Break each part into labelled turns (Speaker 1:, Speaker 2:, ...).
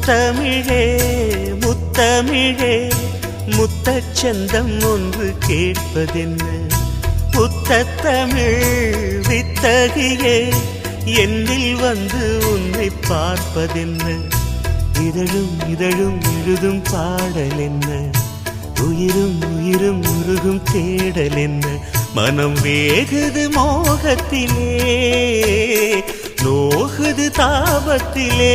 Speaker 1: முத்தமிழே முத்தமிழே முத்தச்சந்தம் ஒன்று கேட்பதென்ன? முத்தத்தமிழ் வித்தகியே என்னில் வந்து உன்னை பார்ப்பதென்ன? இதழும் இதழும் எழுதும் பாடல் என்ன உயிரும் உயிரும் உருகும் தேடல் என்ன மனம் வேகுது மோகத்திலே நோகுது தாபத்திலே.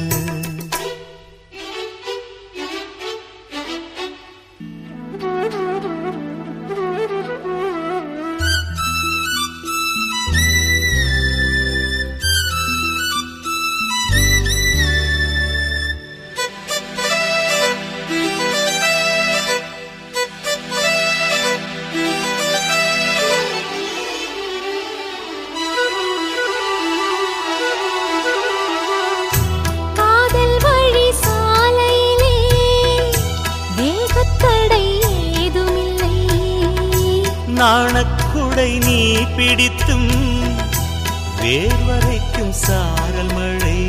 Speaker 1: பிடித்தும் வேர்வரைக்கும் சாரல் மழை.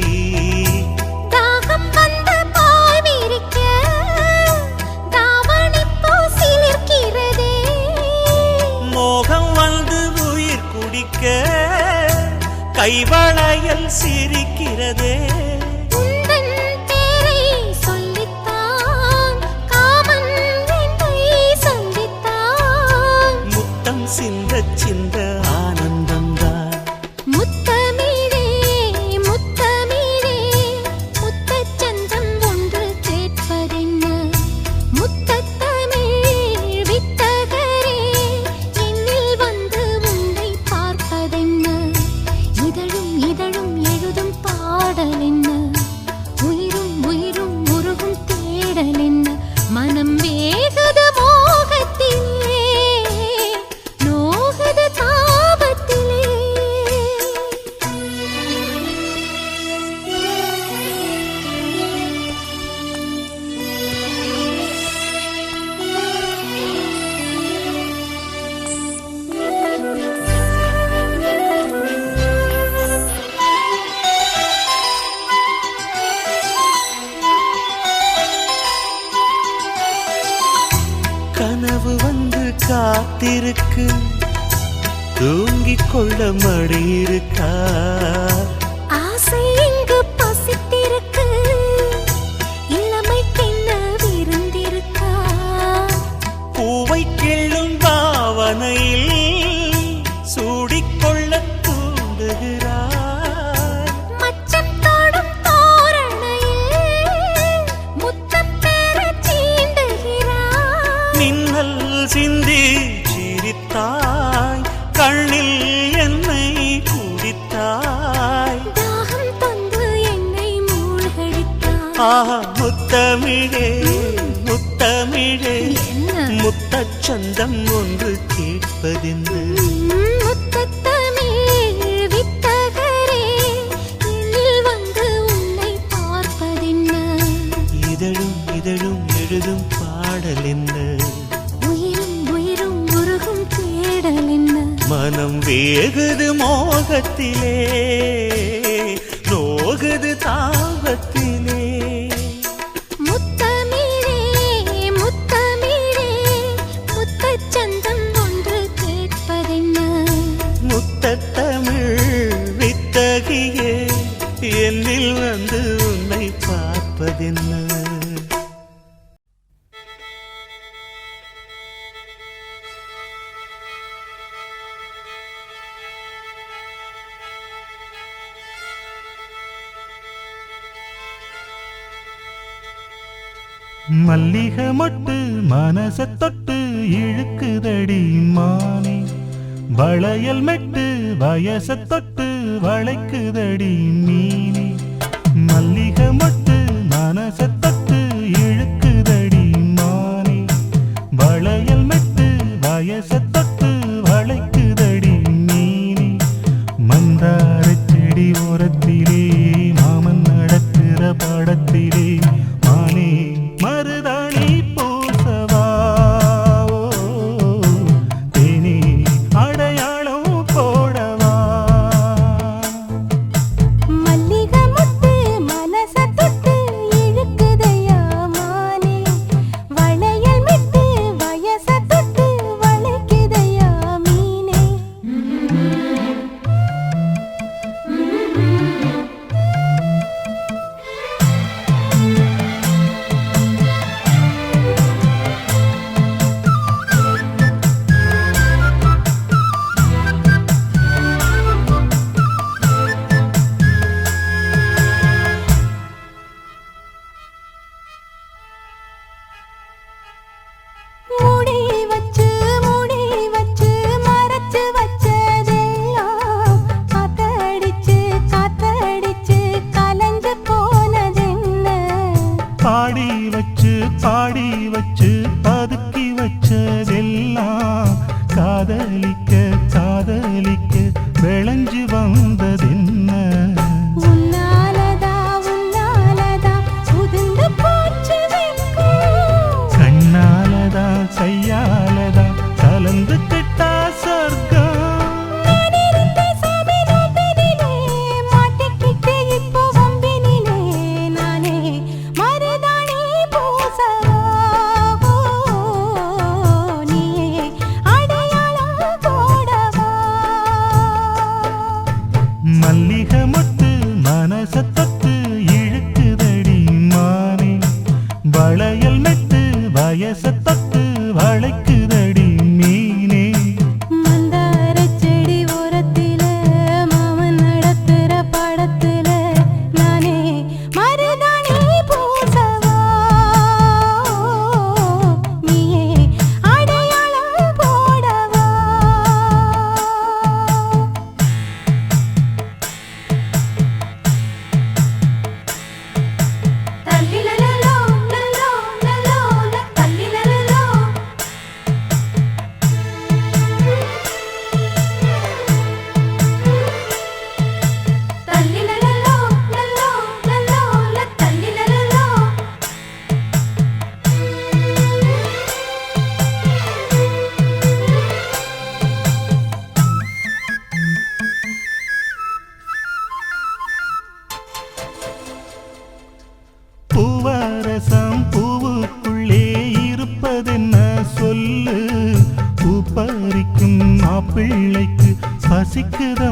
Speaker 1: மோகம் வந்து உயிர் குடிக்க கைவளையல் சிரிக்கிறதே இருக்கு. தூங்கிக் கொள்ள மடி இருக்கா? கண்ணில் என்னை குடித்தாய்.
Speaker 2: தாகம் தந்து என்னை மூழ்கடித்தாய்.
Speaker 1: ஆஹா முத்தமிழே முத்தமிழே முத்தச்சந்தம் ஒன்று கேட்பதென்று வேகுது மோகத்திலே நோகுது தாபத்திலே முத்தத்தமிழ் வித்தகியே என்னில் வந்து உன்னை பார்ப்பதென்ன? மல்லிக மொட்டு மனச தொட்டு இழுக்குதடி மானே. வளையல் மெட்டு வயச தொட்டு வளைக்குதடி மீனே. மல்லிக மொட்டு மனச தொட்டு இழுக்குதடி மானே. வளையல் மெட்டு வயச தொட்டு வளைக்குதடி மீனே. மந்தார செடி ஓரத்திலே மாமன் நடக்கிற
Speaker 3: படத்திலே
Speaker 4: பசிக்குதம்மா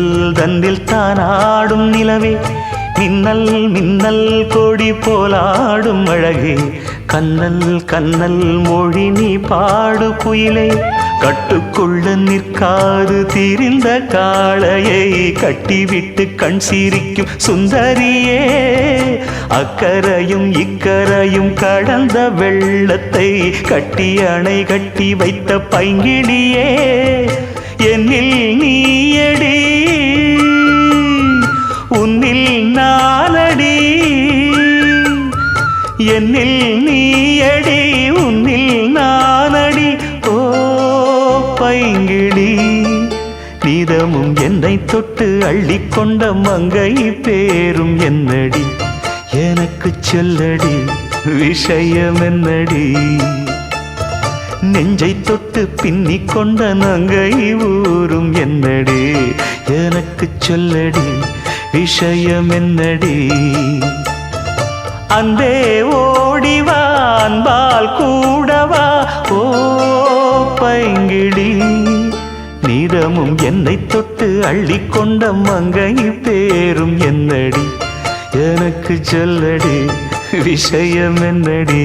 Speaker 1: மின்னல் தன்னில் தானாடும் நிலவே. மின்னல் மின்னல் கொடி போலாடும் அழகே. கண்ணல் கண்ணல் மொழி நீ பாடு குயிலே. கட்டுக்குள்ள நிற்காது திரிந்த காளையை கட்டிவிட்டு கண் சிரிக்கும் சுந்தரியே. அக்கரையும் இக்கரையும் கடந்த வெள்ளத்தை கட்டி அணை கட்டி வைத்த பைங்கிளியே. என்னில் நீ எடி நானடி என்னில் நீயடி உன்னில் நானடி. ஓ பைங்கிடி நீதமும் என்னை தொட்டு அள்ளிக்கொண்ட மங்கை பேரும் என்னடி. எனக்கு சொல்லடி விஷயம் என்னடி நெஞ்சை தொட்டு பின்னிக் கொண்ட நங்கை ஊரும் என்னடி. எனக்கு சொல்லடி விஷயம் என்னடி அன்பே ஓடிவா அன்பால் கூடவா ஓ பைங்கிடி நீதமும் என்னை தொட்டு அள்ளி கொண்ட மங்கை பேரும் என்னடி? எனக்கு சொல்லடி விஷயம் என்னடி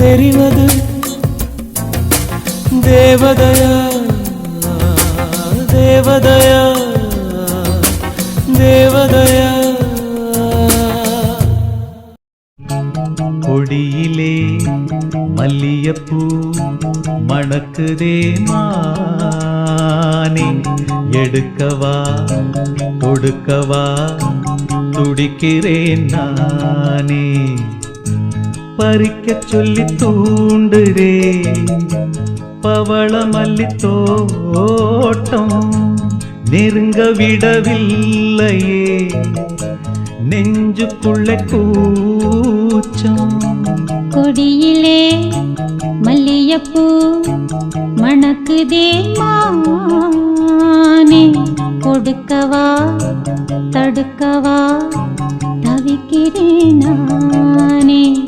Speaker 5: தெரிவது
Speaker 6: தேவதையா? தேவதையா? தேவதையா?
Speaker 7: கொடியிலே மல்லியப்பூ மணக்குதே மானே. எடுக்கவா? கொடுக்கவா? துடிக்கிறேன் நானே. பறிக்க சொல்லி தூண்டுதே. பவளமல்லி தோட்டம் நெருங்க விடவில்லையே. நெஞ்சுக்குள்ள கூச்சம்.
Speaker 5: கொடியிலே மல்லியப்பூ மணக்குதே மானே. கொடுக்கவா தடுக்கவா தவிக்கிறேன் நானே.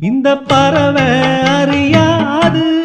Speaker 5: இந்த பறவை அறியாது.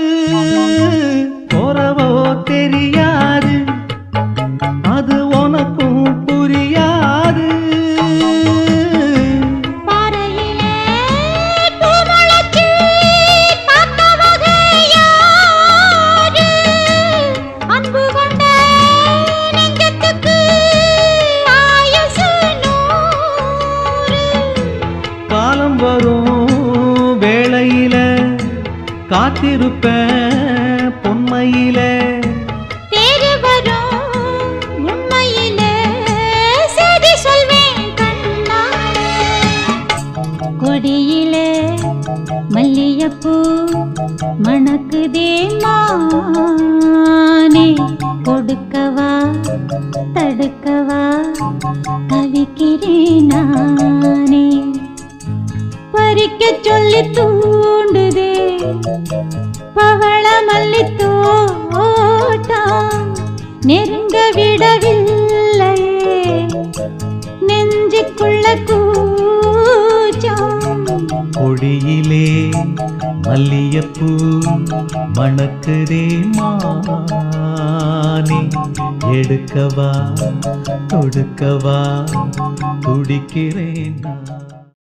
Speaker 4: கொடியிலே மல்லியப்பூ
Speaker 5: மணக்குதேமா எடுக்கவா தொடுக்கவா துடிக்கிறேன்